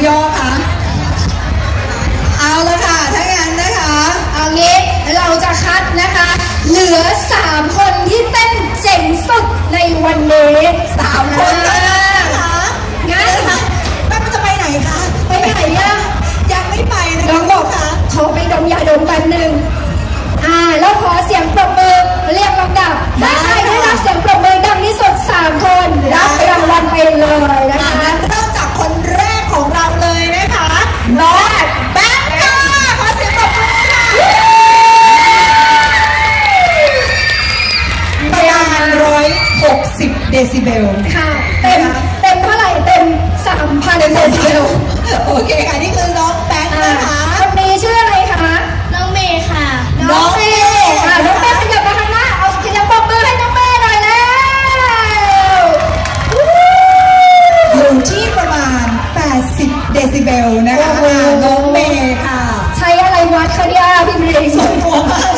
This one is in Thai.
พี่อ้อคะเอาละค่ะถ้างั้นนะคะ เอางี้เราจะคัดนะคะ เหลือสามคนที่เต้นเจ๋งสุดในวันนี้สามคนนะนะคะงั้นแม่จะไปไหนคะ ไปไหนอะยังไม่ไปนะน้องบอกค่ะขอไปดมยาดมกันหนึ่งอ่าแล้วขอเสียงปรบมือเรียกลำดับห้ เดซิเบล ค่ะ เต็มเต็มเท่าไหร่เต็มสามพันเดซิเบลโอเคค่ะ นี่คือน้องแป๊กนะคะคนนี้ชื่ออะไรคะ น้องเมย์ค่ะ น้องเมย์ค่ะ น้องเมย์ขยับมาข้างหน้า เอาขยับปมมือให้น้องเมย์หน่อยแล้วอยู่ที่ประมาณ 80 เดซิเบลนะคะน้องเมย์ค่ะ ใช้อะไรวัดคะเนี่ยพี่เมย์ส่วนมาก